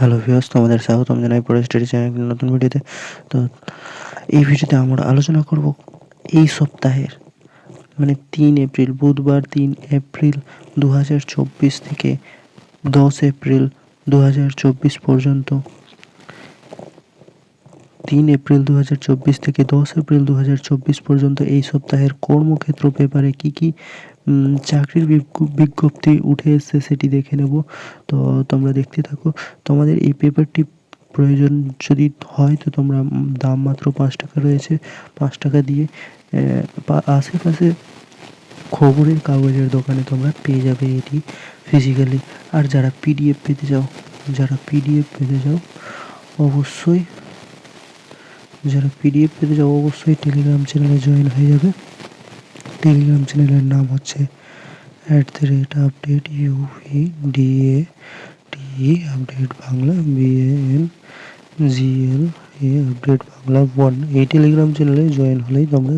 Hello viewers তোমাদের স্বাগতম জানাই পরে স্টাডি চ্যানেল নতুন ভিডিওতে তো। এই ভিডিওতে আমরা আলোচনা করব এই সপ্তাহের মানে তিন এপ্রিল, বুধবার তিন এপ্রিল দু হাজার চব্বিশ থেকে দশ এপ্রিল দু হাজার চব্বিশ পর্যন্ত। তিন এপ্রিল দু হাজার চব্বিশ থেকে দশ এপ্রিল দু হাজার চব্বিশ পর্যন্ত এই সপ্তাহের কর্মক্ষেত্র পেপারে কি কি চাকরির বিজ্ঞপ্তি উঠে এসছে, সেটি দেখে নেব। তো তোমরা দেখতে থাকো। তোমাদের এই পেপারটি প্রয়োজন যদি হয়, তো তোমরা দাম মাত্র পাঁচ টাকা রয়েছে। পাঁচ টাকা দিয়ে আশেপাশে খবরের কাগজের দোকানে তোমরা পেয়ে যাবে এটি ফিজিক্যালি আর যারা পিডিএফ পেতে চাও, যারা পিডিএফ পেতে চাও, অবশ্যই, যারা পিডিএফ পেতে চাও, অবশ্যই টেলিগ্রাম চ্যানেলে জয়েন হয়ে যাবে। টেলিগ্রাম চ্যানেলের নাম হচ্ছে at the rate update U V D A T update Bangla B A N G L A update Bangla one এই টেলিগ্রাম চ্যানেলে জয়েন হলেই তোমরা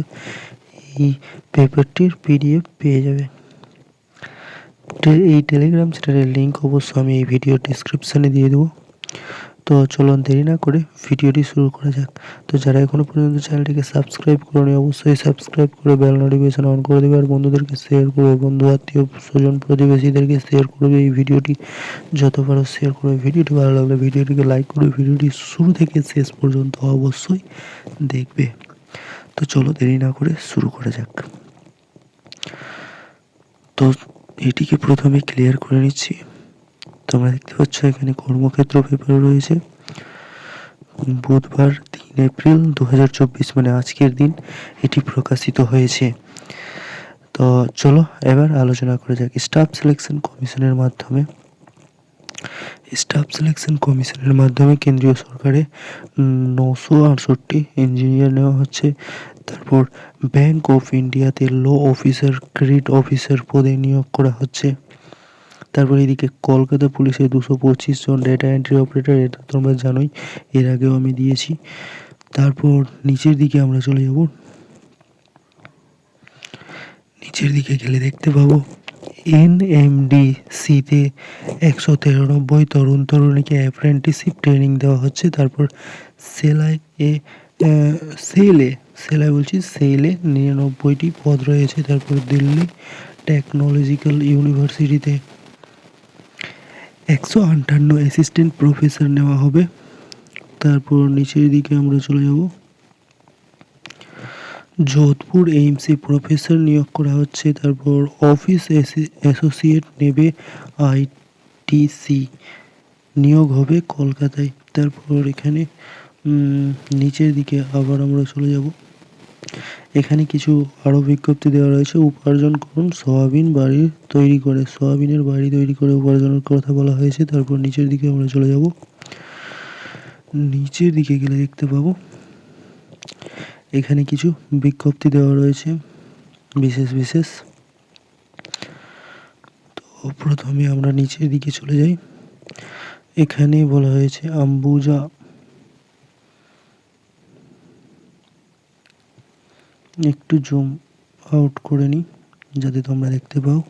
এই পেপারটির পিডিএফ পেয়ে যাবে। এই টেলিগ্রাম চ্যানেলের লিঙ্ক অবশ্য আমি এই ভিডিও ডিসক্রিপশানে দিয়ে দেবো। তো চলুন দেরি না করে ভিডিওটি শুরু করা যাক। তো যারা এখনও পর্যন্ত চ্যানেলটিকে সাবস্ক্রাইব করেনি, অবশ্যই সাবস্ক্রাইব করে বেল নোটিফিকেশন অন করে দেবে আর বন্ধুদেরকে শেয়ার করবে, বন্ধু, আত্মীয়, স্বজন, প্রতিবেশীদেরকে শেয়ার করবে এই ভিডিওটি। যত পারো শেয়ার করবে। ভিডিওটি ভালো লাগলে ভিডিওটিকে লাইক করবে ভিডিওটি শুরু থেকে শেষ পর্যন্ত অবশ্যই দেখবে। তো চলো দেরি না করে শুরু করা যাক। তো এটিকে প্রথমে ক্লিয়ার করে নিচ্ছি। তোমরা দেখতে পাচ্ছ এখানে কর্মক্ষেত্র পেপার রয়েছে। বুধবার তিন এপ্রিল দু হাজার চব্বিশ মানে আজকের দিন, এটি প্রকাশিত হয়েছে। তো চলো এবার আলোচনা করা যাক। স্টাফ সিলেকশন কমিশনের মাধ্যমে। স্টাফ সিলেকশন কমিশনের মাধ্যমে কেন্দ্রীয় সরকারে নশো আটষট্টি ইঞ্জিনিয়ার নেওয়া হচ্ছে। তারপর ব্যাংক অফ ইন্ডিয়াতে ল অফিসার ক্রেডিট অফিসার পদে নিয়োগ করা হচ্ছে। তারপর এদিকে কলকাতা পুলিশে দুশো পঁচিশ জন ডেটা এন্ট্রি অপারেটর এটা তোমরা জানোই, এর আগেও আমি দিয়েছি। তারপর নিচের দিকে আমরা চলে যাব। নিচের দিকে গেলে দেখতে পাবো এন এম ডি সিতে একশো তিরানব্বই তরুণ তরুণীকে অ্যাপ্রেন্টিসশিপ ট্রেনিং দেওয়া হচ্ছে। তারপর সেলাই এ সেলে, সেলাই বলছি, সেলে নিরানব্বইটি পদ রয়েছে। তারপর দিল্লি টেকনোলজিক্যাল ইউনিভার্সিটিতে একশো আটান্ন অ্যাসিস্ট্যান্ট প্রফেসর নেওয়া হবে। তারপর নিচের দিকে আমরা চলে যাব। যোধপুর এইমসে প্রফেসর নিয়োগ করা হচ্ছে। তারপর অফিস অ্যাসোসিয়েট নেবে আইটিসি নিয়োগ হবে কলকাতায়। তারপর এখানে নিচের দিকে আবার আমরা চলে যাব। এখানে কিছু আরও বিজ্ঞপ্তি দেওয়া রয়েছে। উপার্জন করুন, সোয়াবিন বাড়ি তৈরি করে, সোয়াবিনের বাড়ি তৈরি করে উপার্জনের কথা বলা হয়েছে। তারপর নিচের দিকে আমরা চলে যাব। নিচের দিকে গেলে দেখতে পাবো। এখানে কিছু বিজ্ঞপ্তি দেওয়া রয়েছে, বিশেষ বিশেষ। তো প্রথমে আমরা নিচের দিকে চলে যাই। এখানে বলা হয়েছে, আম্বুজা একটু জুম আউট করে নিই, যাতে তোমরা দেখতে পাও।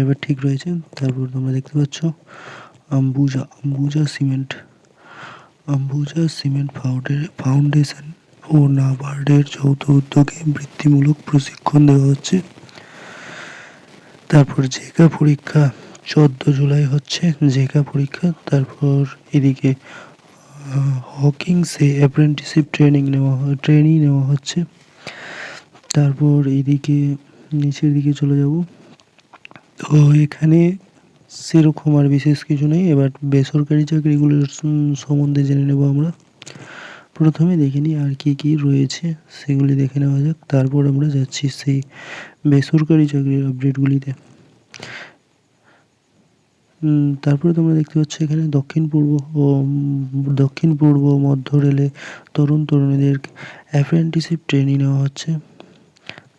এবার ঠিক রয়েছে, তারপর তোমরা দেখতে পাচ্ছ আম্বুজা আম্বুজা সিমেন্ট আম্বুজা সিমেন্ট ফাউন্ডে ফাউন্ডেশন ও নাবার্ডের যৌথ উদ্যোগে বৃত্তিমূলক প্রশিক্ষণ দেওয়া হচ্ছে। তারপর জেকা পরীক্ষা, চোদ্দ জুলাই হচ্ছে জেকা পরীক্ষা, তারপর এদিকে হকিংসে অ্যাপ্রেন্টিসশিপ ট্রেনিং নেওয়া ট্রেনিং নেওয়া হচ্ছে। তারপর এইদিকে, নিচের দিকে চলে যাব। তো এখানে সেরকম আর বিশেষ কিছু নেই। এবার বেসরকারি চাকরিগুলোর সম্বন্ধে জেনে নেব আমরা। প্রথমে দেখে নিই আর কী কী রয়েছে, সেগুলি দেখে নেওয়া যাক। তারপর আমরা যাচ্ছি সেই বেসরকারি চাকরির আপডেটগুলিতে তারপরে তোমরা দেখতে পাচ্ছ এখানে দক্ষিণ পূর্ব ও দক্ষিণ পূর্ব মধ্য রেলে তরুণ তরুণীদের অ্যাপ্রেন্টিসশিপ ট্রেনিং নেওয়া হচ্ছে।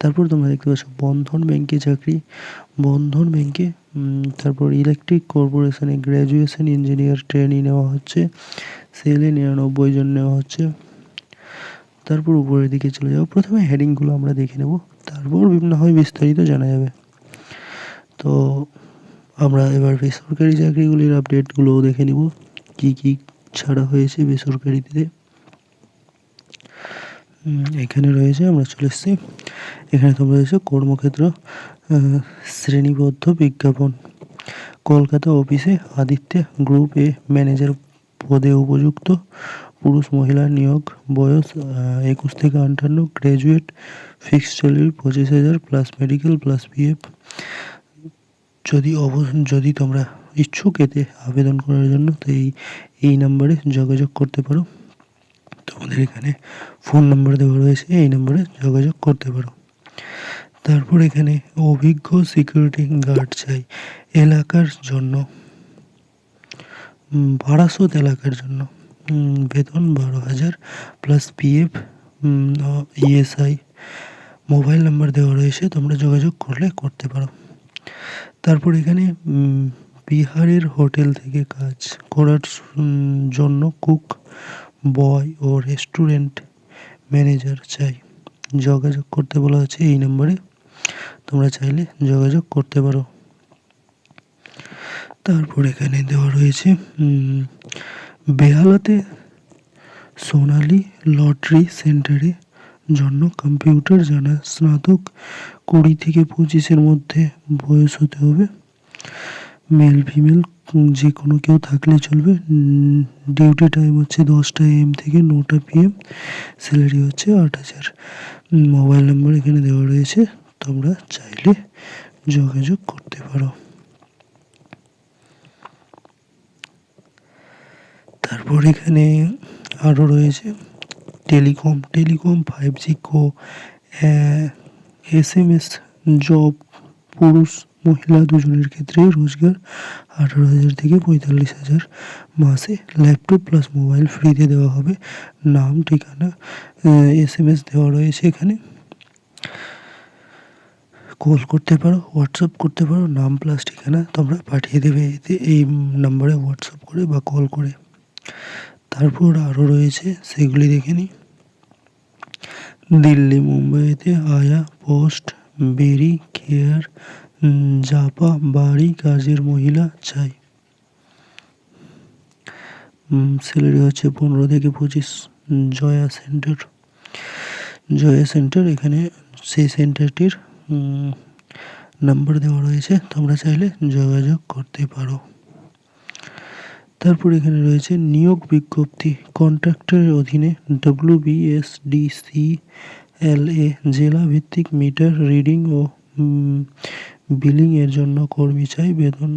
তারপর তোমরা দেখতে পাচ্ছ বন্ধন ব্যাংকে চাকরি। বন্ধন ব্যাংকে তারপর ইলেকট্রিক কর্পোরেশনে গ্র্যাজুয়েশন ইঞ্জিনিয়ার ট্রেনিং নেওয়া হচ্ছে। সেলে নিরানব্বই জন নেওয়া হচ্ছে। তারপর উপরের দিকে চলে যাব প্রথমে হেডিংগুলো আমরা দেখে নেব। তারপর বিভিন্ন হয় বিস্তারিত জানা যাবে। তো আমরা এবার বেসরকারি চাকরিগুলির আপডেটগুলোও দেখে নিব। কি কি ছাড়া হয়েছে বেসরকারিতে? এখানে রয়েছে, আমরা চলে এসেছি। এখানে তোমরা রয়েছে কর্মক্ষেত্র শ্রেণীবদ্ধ বিজ্ঞাপন। কলকাতা অফিসে আদিত্য গ্রুপ এ ম্যানেজার পদে উপযুক্ত, পুরুষ মহিলা নিয়োগ, বয়স একুশ থেকে আটান্ন গ্র্যাজুয়েট ফিক্সড স্যালারি পঁচিশ হাজার প্লাস মেডিকেল প্লাস পিএফ যদি অব যদি তোমরা ইচ্ছুক এতে আবেদন করার জন্য, তো এই এই নাম্বারে যোগাযোগ করতে পারো। তোমাদের এখানে ফোন নাম্বার দেওয়া রয়েছে, এই নম্বরে যোগাযোগ করতে পারো। তারপর এখানে অভিজ্ঞ সিকিউরিটি গার্ড চাই, এলাকার জন্য। বারাসত এলাকার জন্য। বেতন বারো হাজার plus PF ESI mobile number দেওয়া রয়েছে, তোমরা যোগাযোগ করলে করতে পারো। তারপর এখানে বিহারের হোটেল থেকে কাজ করার জন্য কুক, বয় ও রেস্টুরেন্ট ম্যানেজার চাই। যোগাযোগ করতে বলা হচ্ছে এই নম্বরে। তোমরা চাইলে যোগাযোগ করতে পারো। তারপর এখানে দেওয়া রয়েছে বেহালাতে সোনালি লটারি সেন্টারে জন্য কম্পিউটার জানা স্নাতক কুড়ি থেকে পঁচিশের মধ্যে বয়স হতে হবে। মেল ফিমেল যে কোনো কেউ থাকলে চলবে। ডিউটি টাইম হচ্ছে দশটা এম থেকে নটা পিএম স্যালারি হচ্ছে আট হাজার। মোবাইল নাম্বার এখানে দেওয়া রয়েছে, তোমরা চাইলে যোগাযোগ করতে পারো। তারপর এখানে আরও রয়েছে টেলিকম টেলিকম ফাইভ জি কো এস এম এস জব পুরুষ, মহিলা দুজনের ক্ষেত্রে রোজগার আঠারো হাজার থেকে পঁয়তাল্লিশ হাজার মাসে ল্যাপটপ প্লাস মোবাইল ফ্রিতে দেওয়া হবে। নাম, ঠিকানা এস এম এস দেওয়া রয়েছে এখানে। কল করতে পারো হোয়াটসঅ্যাপ করতে পারো, নাম প্লাস ঠিকানা তোমরা পাঠিয়ে দেবে এতে এই নাম্বারে হোয়াটসঅ্যাপ করে বা কল করে। তারপর আরও রয়েছে, সেগুলি দেখে নিই। দিল্লি, মুম্বাইতে আয়া পোস্ট, বেরি কেয়ার, জাপা বাড়ি, কাজের মহিলা চাই। স্যালারি হচ্ছে পনেরো থেকে পঁচিশ জয়া সেন্টার। জয়া সেন্টার, এখানে সেই সেন্টারটির নাম্বার দেওয়া রয়েছে। তোমরা চাইলে যোগাযোগ করতে পারো। তারপর এখানে রয়েছে নিয়োগ বিজ্ঞপ্তি। কন্ট্রাক্টরের অধীনে ডব্লিউ বিএসডিসি এল এ জেলা ভিত্তিক মিটার, রিডিং ও বিলিং এর জন্য কর্মী চাই। বেতন,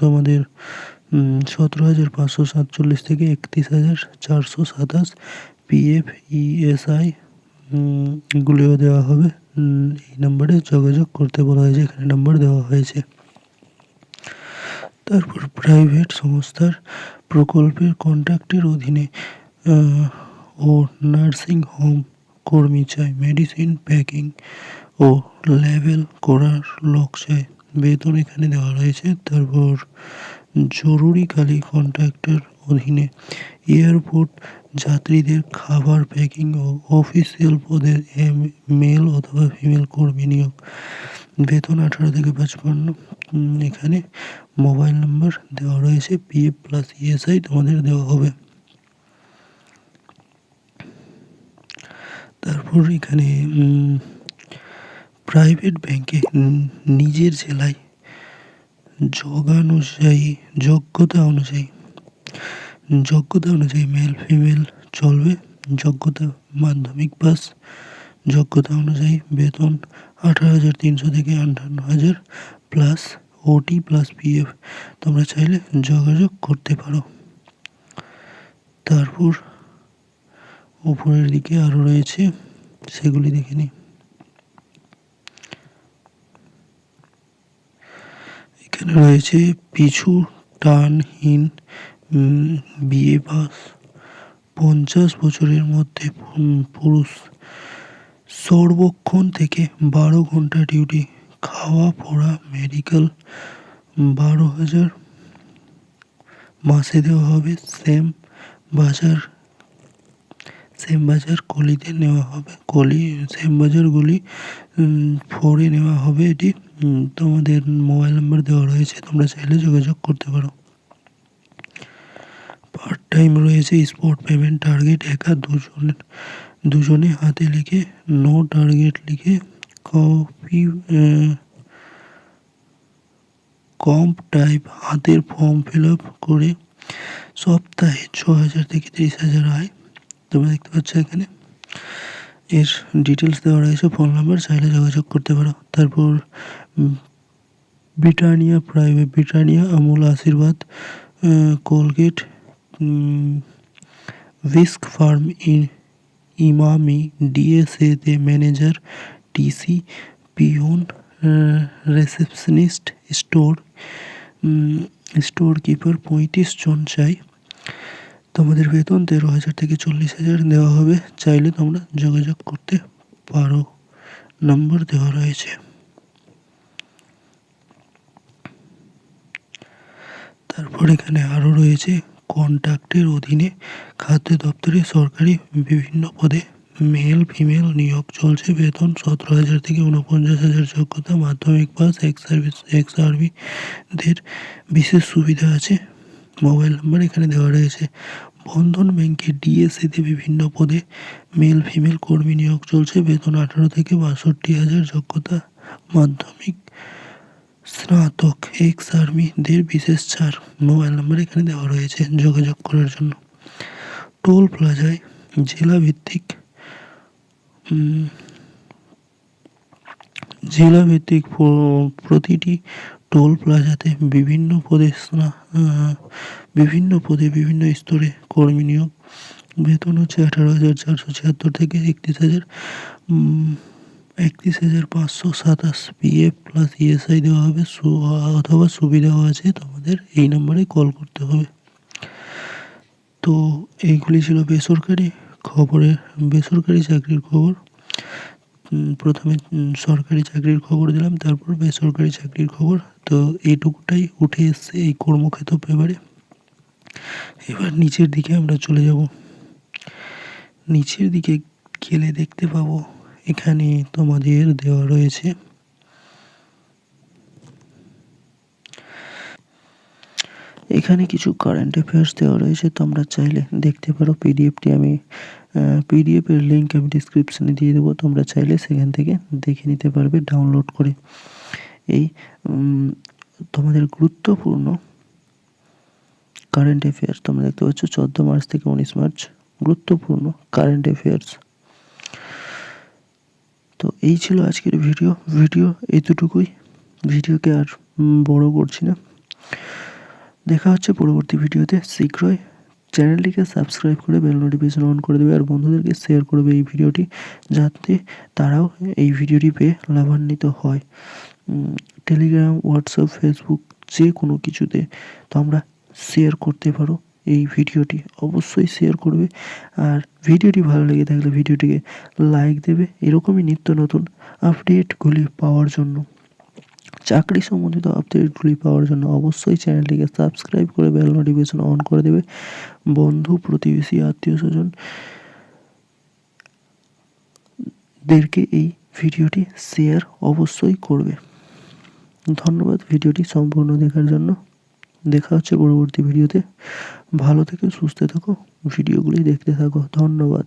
তোমাদের সতেরো হাজার পাঁচশো সাতচল্লিশ থেকে একত্রিশ হাজার চারশো সাতাশ পিএফ ইএসআই গুলিও দেওয়া হবে। এই নাম্বারে যোগাযোগ করতে বলা হয়েছে। এখানে নাম্বার দেওয়া হয়েছে। তারপর প্রাইভেট সংস্থার প্রকল্পের কন্ট্রাক্টের অধীনে ও নার্সিং হোম কর্মী চায় মেডিসিন প্যাকিং ও লেভেল করার লোক চাই বেতন এখানে দেওয়া রয়েছে। তারপর জরুরিকালী কন্ট্রাক্টের অধীনে এয়ারপোর্ট যাত্রীদের খাবার প্যাকিং ও অফিসিয়াল এম- মেল অথবা ফিমেল কর্মী নিয়োগ। বেতন আঠারো থেকে পঁচপান্ন এখানে মোবাইল নাম্বার দেওয়া রয়েছে পিএফ প্লাস ইএসআই তোমাদের দেওয়া হবে। তারপর এখানে প্রাইভেট ব্যাংকে নিজের জেলায় যোগানুযায়ী, যোগ্যতা অনুযায়ী যোগ্যতা অনুযায়ী মেল ফিমেল চলবে। যোগ্যতা মাধ্যমিক পাস যোগ্যতা অনুযায়ী বেতন আঠারো হাজার তিনশো থেকে আটান্ন হাজার প্লাস ওটি প্লাস পিএফ তোমরা চাইলে যোগাযোগ করতে পারো। তারপর উপরের দিকে আরও রয়েছে, সেগুলি দেখে নিই। এখানে রয়েছে পিছু টানহীন বিয়ে পাস, পঞ্চাশ বছরের মধ্যে পুরুষ সর্বক্ষণ থেকে বারো ঘণ্টা ডিউটি, খাওয়া পড়া মেডিকেল বারো হাজার। মাসে দেওয়া হবে সেম বাজার সেম বাজার কলিতে নেওয়া হবে কলি সেম বাজার গুলি ফোরে নেওয়া হবে এটি। তোমাদের মোবাইল নাম্বার দেওয়া রয়েছে, তোমরা চাইলে যোগাযোগ করতে পারো। পার্ট টাইম রয়েছে স্পট পেমেন্ট টার্গেট একা দুজনের। দুজনে হাতে লিখে নো টার্গেট লিখে কপি কম্প টাইপ হাতের ফর্ম ফিল আপ করে সপ্তাহে ছ হাজার থেকে তিরিশ হাজার আয়। তোমরা দেখতে পাচ্ছ এখানে। এর ডিটেলস দেওয়া রয়েছে ফোন নাম্বার চাইলে যোগাযোগ করতে পারো। তারপর Britannia private Britannia Amul Aashirvaad Colgate ভিস্ক firm Emami D S A ডিএসএতে manager, TC, peon receptionist, store store keeper পঁয়ত্রিশ জন চাই। তোমাদের বেতন তেরো হাজার থেকে চল্লিশ হাজার দেওয়া হবে। চাইলে তোমরা যোগাযোগ করতে পারো। নম্বর দেওয়া রয়েছে। তারপর এখানে আরও রয়েছে কন্ট্রাক্টের অধীনে খাদ্য দপ্তরে সরকারি বিভিন্ন পদে মেল, ফিমেল নিয়োগ চলছে। বেতন সতেরো হাজার থেকে উনপঞ্চাশ হাজার যোগ্যতা, মাধ্যমিক পাস এক্স সার্ভিস এক্স আর্মিদের বিশেষ সুবিধা আছে। মোবাইল নাম্বার এখানে দেওয়া রয়েছে। বন্ধন ব্যাংকে ডিএসসিতে বিভিন্ন পদে মেল, ফিমেল কর্মী নিয়োগ চলছে। বেতন আঠারো থেকে বাষট্টি হাজার যোগ্যতা, মাধ্যমিক স্নাতক এক্স আর্মিদের বিশেষ ছাড়। মোবাইল নাম্বার এখানে দেওয়া রয়েছে যোগাযোগ করার জন্য। টোল প্লাজায় জেলা ভিত্তিক জেলা ভিত্তিক প্রতিটি টোল প্লাজাতে বিভিন্ন পদে বিভিন্ন পদে বিভিন্ন স্তরে কর্মী নিয়োগ। বেতন হচ্ছে আঠারো হাজার চারশো ছিয়াত্তর থেকে একত্রিশ হাজার একত্রিশ হাজার পাঁচশো সাতাশ পিএফ প্লাস ইএসআই দেওয়া হবে। অথবা সুবিধাও আছে, তোমাদের এই নম্বরে কল করতে হবে। তো এইগুলি ছিল বেসরকারি খবরের বেসরকারি চাকরির খবর। প্রথমে সরকারি চাকরির খবর দিলাম, তারপর বেসরকারি চাকরির খবর। তো এইটুকুটাই উঠে এসছে এই কর্মক্ষেত্র পেপারে। এবার নিচের দিকে আমরা চলে যাব। নিচের দিকে গেলে দেখতে পাবো এখানে তোমাদের দেওয়া রয়েছে। এখানে কিছু কারেন্ট অ্যাফেয়ার্স দেওয়া রয়েছে, তোমরা চাইলে দেখতে পারো পিডিএফটি আমি পিডিএফের লিঙ্ক আমি ডিসক্রিপশনে দিয়ে দেবো, তোমরা চাইলে সেখান থেকে দেখে নিতে পারবে ডাউনলোড করে। এই তোমাদের গুরুত্বপূর্ণ কারেন্ট অ্যাফেয়ার্স তোমরা দেখতে পাচ্ছ, চোদ্দ মার্চ থেকে উনিশ মার্চ, গুরুত্বপূর্ণ কারেন্ট অ্যাফেয়ার্স তো এই ছিল আজকের ভিডিও। ভিডিও এতটুকুই। ভিডিওকে আর বড় করছি না। দেখা হচ্ছে পরবর্তী ভিডিওতে শীঘ্রই। চ্যানেলটিকে সাবস্ক্রাইব করে বেল নোটিফিকেশন অন করে দেবে আর বন্ধুদেরকে শেয়ার করবে এই ভিডিওটি, যাতে তারাও এই ভিডিওটি পেয়ে লাভান্বিত হয়। টেলিগ্রাম হোয়াটসঅ্যাপ ফেসবুক যে কোনো কিছুতে তোমরা শেয়ার করতে পারো। এই ভিডিওটি অবশ্যই শেয়ার করবে। আর ভিডিওটি ভালো লেগে থাকলে ভিডিওটিকে লাইক দেবে। এরকমই নিত্য নতুন আপডেটগুলি পাওয়ার জন্য। চাকরি সম্বন্ধিত আপডেটগুলি পাওয়ার জন্য অবশ্যই চ্যানেলটিকে সাবস্ক্রাইব করে বেল নোটিফিকেশন অন করে দেবে। বন্ধু, প্রতিবেশী আত্মীয় স্বজন দেরকে এই ভিডিওটি শেয়ার অবশ্যই করবে। ধন্যবাদ ভিডিওটি সম্পূর্ণ দেখার জন্য। দেখা হচ্ছে পরবর্তী ভিডিওতে। ভালো থেকো সুস্থ থেকো ভিডিওগুলি দেখতে থাকো। ধন্যবাদ।